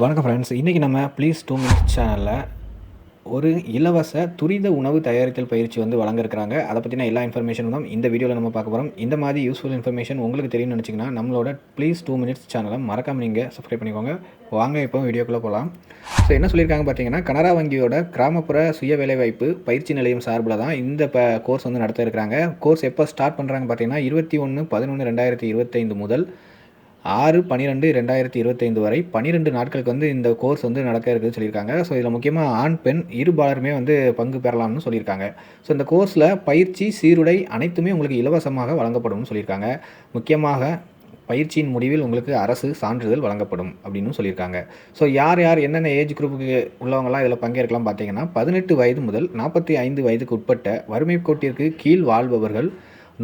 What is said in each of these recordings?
வணக்கம் ஃப்ரெண்ட்ஸ் இன்றைக்கி நம்ம ப்ளீஸ் டூ மினிட்ஸ் சேனலில் ஒரு இலவச துரித உணவு தயாரித்தல் பயிற்சி வந்து வழங்கிருக்கிறாங்க அதை பற்றின எல்லா இன்ஃபர்மேஷனும் தான் இந்த வீடியோவில் நம்ம பார்க்க போகிறோம் இந்த மாதிரி யூஸ்ஃபுல் இன்ஃபர்மேஷன் உங்களுக்கு தெரியும்னு நினச்சிங்கன்னா நம்மளோட ப்ளீஸ் டூ மினிட்ஸ் சேனலை மறக்காமல் நீங்கள் சப்ஸ்கிரைப் பண்ணிக்கோங்க. வாங்க இப்போ வீடியோக்குள்ளே போகலாம் ஸோ என்ன சொல்லியிருக்காங்க பார்த்தீங்கன்னா கனரா வங்கியோட கிராமப்புற சுய வேலைவாய்ப்பு பயிற்சி நிலையம் சார்பில் தான் இந்த இப்போ கோர்ஸ் வந்து நடத்த இருக்கிறாங்க. கோர்ஸ் எப்போ ஸ்டார்ட் பண்ணுறாங்க பார்த்தீங்கன்னா இருபத்தி ஒன்று பதினொன்று ரெண்டாயிரத்தி இருபத்தைந்து முதல் ஆறு பன்னிரெண்டு ரெண்டாயிரத்தி இருபத்தைந்து வரை பன்னிரெண்டு நாட்களுக்கு வந்து இந்த கோர்ஸ் வந்து நடக்க இருக்குதுன்னு சொல்லியிருக்காங்க. ஸோ இதில் முக்கியமாக ஆண் பெண் இருபாலருமே வந்து பங்கு பெறலாம்னு சொல்லியிருக்காங்க. ஸோ இந்த கோர்ஸில் பயிற்சி சீருடை அனைத்துமே உங்களுக்கு இலவசமாக வழங்கப்படும்னு சொல்லியிருக்காங்க. முக்கியமாக பயிற்சியின் முடிவில் உங்களுக்கு அரசு சான்றிதழ் வழங்கப்படும் அப்படின்னு சொல்லியிருக்காங்க. ஸோ யார் யார் என்னென்ன ஏஜ் குரூப்புக்கு உள்ளவங்களாம் இதில் பங்கேற்கலாம் பார்த்தீங்கன்னா பதினெட்டு வயது முதல் நாற்பத்தி ஐந்து வயதுக்கு உட்பட்ட வறுமை கோட்டிற்கு கீழ் வாழ்பவர்கள்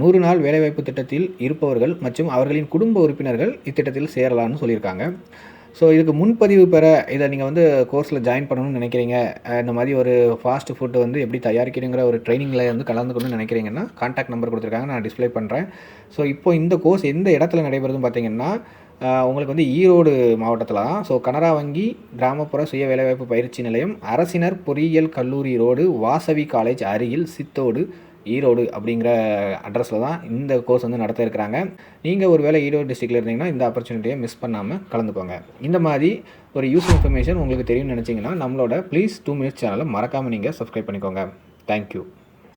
நூறு நாள் வேலைவாய்ப்பு திட்டத்தில் இருப்பவர்கள் மற்றும் அவர்களின் குடும்ப உறுப்பினர்கள் இத்திட்டத்தில் சேரலாம்னு சொல்லியிருக்காங்க. ஸோ இதுக்கு முன்பதிவு பெற இதை நீங்கள் வந்து கோர்ஸில் ஜாயின் பண்ணணும்னு நினைக்கிறீங்க. இந்த மாதிரி ஒரு ஃபாஸ்ட் ஃபுட்டு வந்து எப்படி தயாரிக்கணுங்கிற ஒரு ட்ரைனிங்கில் வந்து கலந்துக்கணும்னு நினைக்கிறீங்கன்னா காண்டாக்ட் நம்பர் கொடுத்துருக்காங்க. நான் டிஸ்ப்ளே பண்ணுறேன் ஸோ இப்போ இந்த கோர்ஸ் எந்த இடத்துல நடைபெறுதுன்னு பார்த்தீங்கன்னா உங்களுக்கு வந்து ஈரோடு மாவட்டத்தில் தான். ஸோ கனரா வங்கி கிராமப்புற சுய வேலைவாய்ப்பு பயிற்சி நிலையம் அரசினர் பொறியியல் கல்லூரி ரோடு வாசவி காலேஜ் அருகில் சித்தோடு ஈரோடு அப்படிங்கிற அட்ரஸில் தான் இந்த கோர்ஸ் வந்து நடத்த இருக்கிறாங்க. நீங்கள் ஒரு வேளை ஈரோடு டிஸ்ட்ரிக்டில் இருந்தீங்கன்னா இந்த ஆப்பர்ச்சுனிட்டியை மிஸ் பண்ணாமல் கலந்துக்கோங்க. இந்த மாதிரி ஒரு யூஸ் இன்ஃபர்மேஷன் உங்களுக்கு தெரியும்னு நினச்சிங்கன்னா நம்மளோட ப்ளீஸ் டூ மினிட்ஸ் சேனலை மறக்காமல் நீங்கள் சப்ஸ்கிரைப் பண்ணிக்கோங்க. தேங்க்யூ